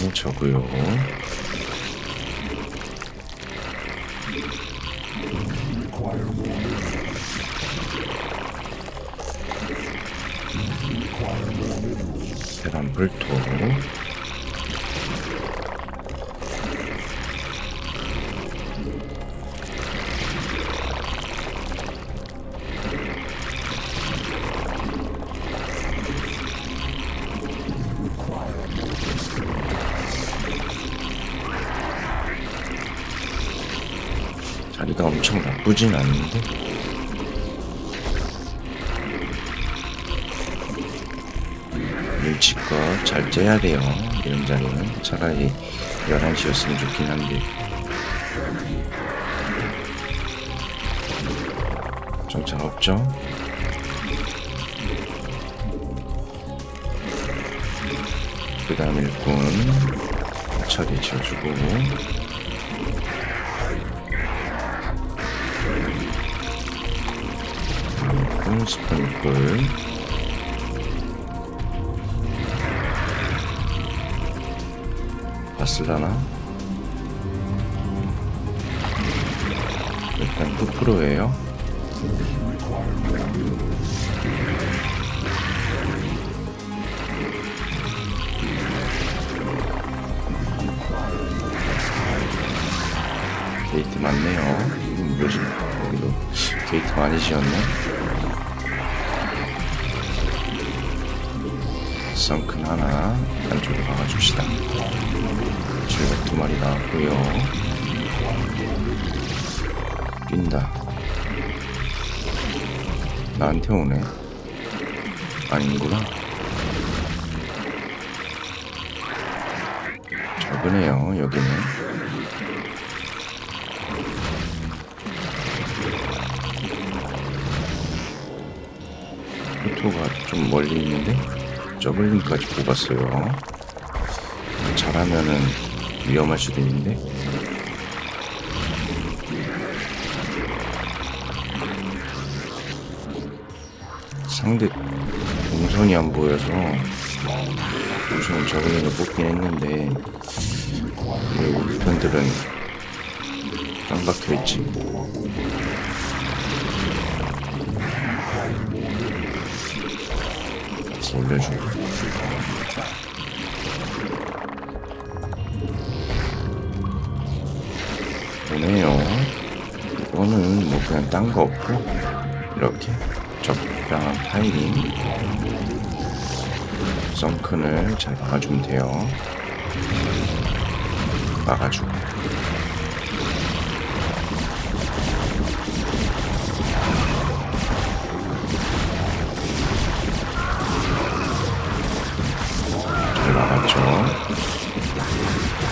네, 저고요. 계란 불토. 나쁘진 않은데? 일치껏 잘 째야 돼요. 이런 자리는 차라리 11시였으면 좋긴 한데. 정착 없죠? 그 다음 일꾼 처리 지어주고 일꾼 스푼꿀 봤을라나? 일단 푸프로예요 게이트 많네요. 이건 뭐지? 여기도 게이트 많이 지었네. 썬큰 하나 안쪽으로 박아줍시다. 저희가 두 마리 나왔고요. 뛴다. 나한테 오네. 아닌구나. 적으네요, 여기는. 포토가 좀 멀리 있는데 저글링까지 뽑았어요. 잘하면은 위험할 수도 있는데 상대 동선이 안 보여서 우선 저글링을 뽑긴 했는데 왜 우리 편들은 짱 박혀있지 올려주고. 오네요. 이거는 뭐 그냥 딴 거 없고. 이렇게 적당한 타이밍. 썬큰을 잘 막아주면 돼요. 막아주고 잘 막았죠.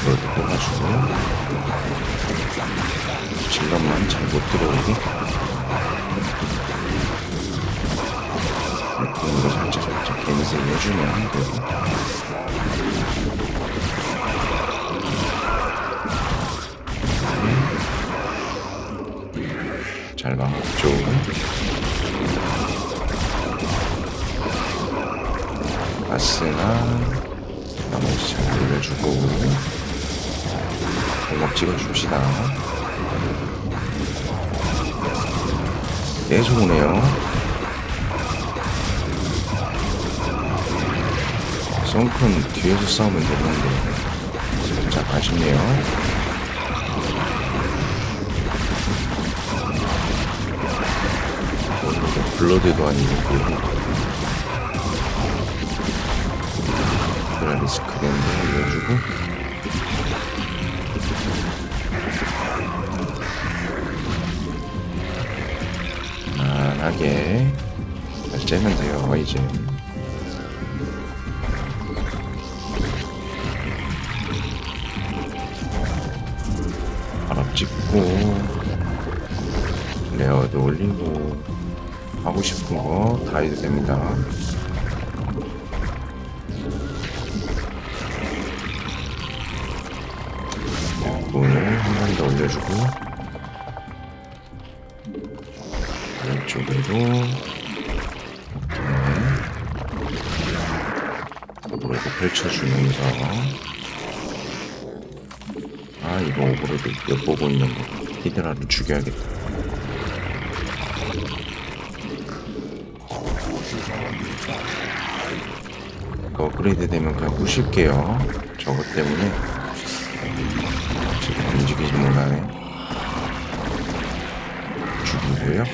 그걸 뽑아주고. 질럿만 잘 못 들어오게 느낌으로 살짝 살짝 개미세 해주면 되고 잘 막았죠. 아스나 나머지 잘 올려주고 발목 찍어줍시다. 계속 오네요. 썬큰 뒤에서 싸우면 되는데 살짝 아쉽네요. 블러드도 아니고 그라리스 크랜드 올려주고. 편하게 잘 째면 돼요 이제. 바람 찍고 레어도 올리고 하고 싶은 거 다 해도 됩니다 올려주고. 왼쪽에도 이렇게 오버로드 펼쳐주면서. 아 이거 오버로드 엿보고 있는 거. 히드라를 죽여야겠다. 이거 업그레이드 되면 그냥 부실게요. 저것 때문에 지금 움직이지 못하네 죽이고요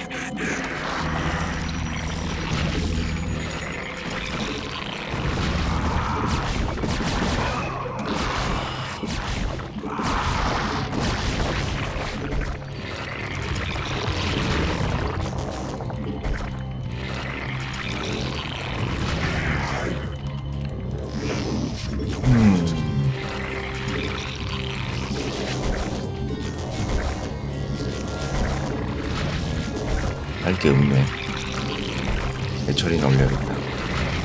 할 게 없네. 해처리나 올려야겠다.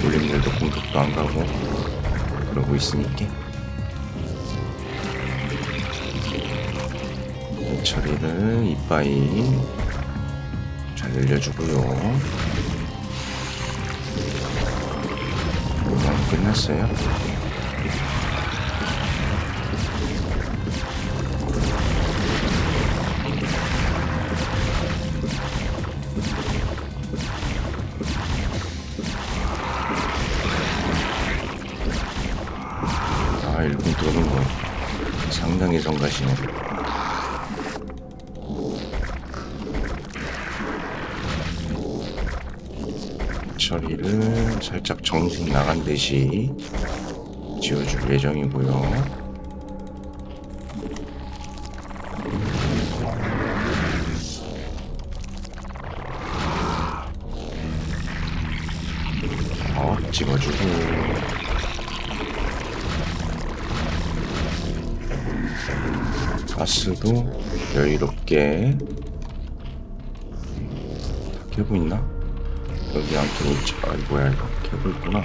놀림들도 공격도 안 가고 그러고 있으니까. 해처리를 이빠이 잘 늘려주고요. 오늘 끝났어요. 처리를 살짝 정식 나간 듯이 지어줄 예정이고요. 어, 찍어주고. 가스도 여유롭게 캐고 있나? 여기 안 캐고 있지. 아, 뭐야, 이거. 캐고 있구나.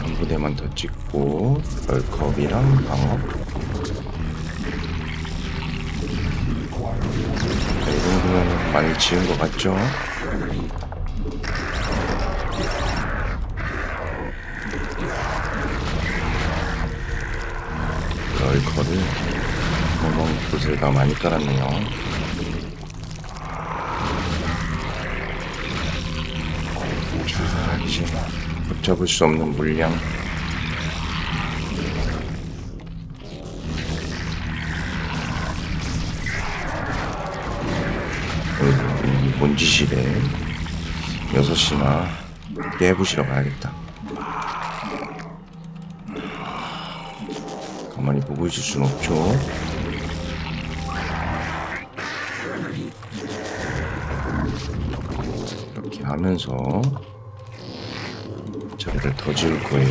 한 부대만 더 찍고, 벌컵이랑 방어. 자, 이 정도면 많이 지은 것 같죠? 럴커를 구멍 곳에다 많이 깔았네요. 자, 이제 걷잡을 수 없는 물량. 이뭔 짓이래. 6시나 깨부시러 가야겠다. 가만히 보고 있을 순 없죠. 이렇게 하면서 자리를 더 지을 거예요.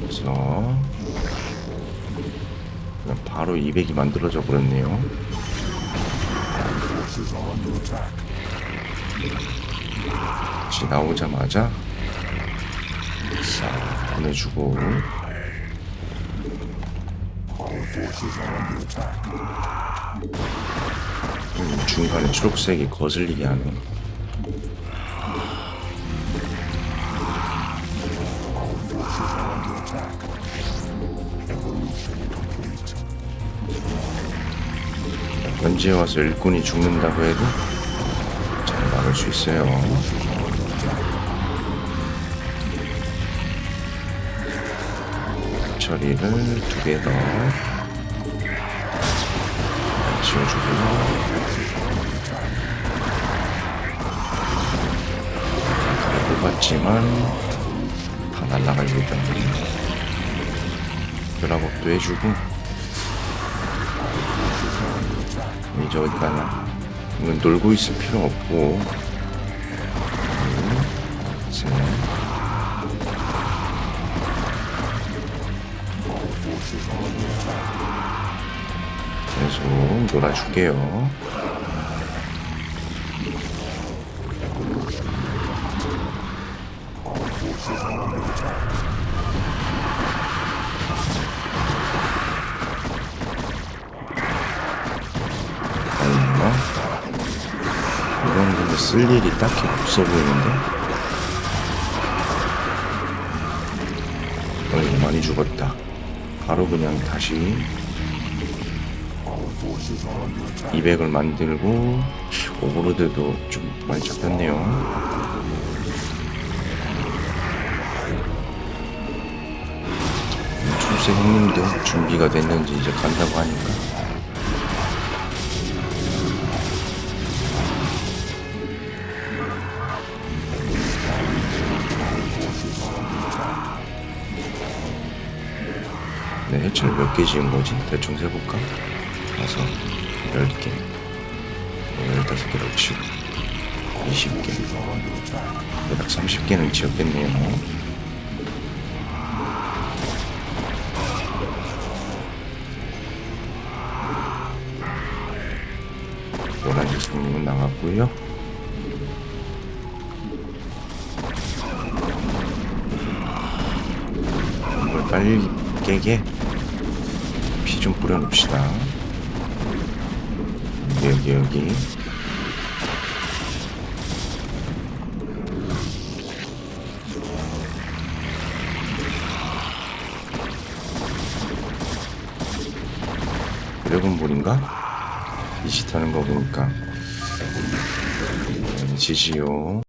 그래서 그냥 바로 200이 만들어져 버렸네요. 같이 나오자마자 싹 보내주고 음, 중간에 초록색이 거슬리게 하네. 현지에 와서 일꾼이 죽는다고 해도 잘 막을 수 있어요. 처리를 두 개 더 지어주고요. 뽑았지만 다 날라갈 예정입니다. 드랍업도 해주고 이제 어디 가나 이건 놀고 있을 필요 없고. 둘, 셋. 계속 놀아줄게요 쓸 일이 딱히 없어 보이는데? 어이, 많이 죽었다. 바로 그냥 다시 200을 만들고 오버로드도 좀 많이 잡혔네요. 출세 형님도 준비가 됐는지 이제 간다고 하니까 네, 해철 몇개 지은 거지? 대충 세볼까? 다섯, 열 개, 네, 열다섯 개로 치고, 이십 개, 대략 삼십 개는 지었겠네요. 노란색 성님은 나갔고요. 이걸 빨리 깨게 뿌려놓읍시다. 여기 여기 드래곤 볼인가? 이짓하는 거 보니까 지지요.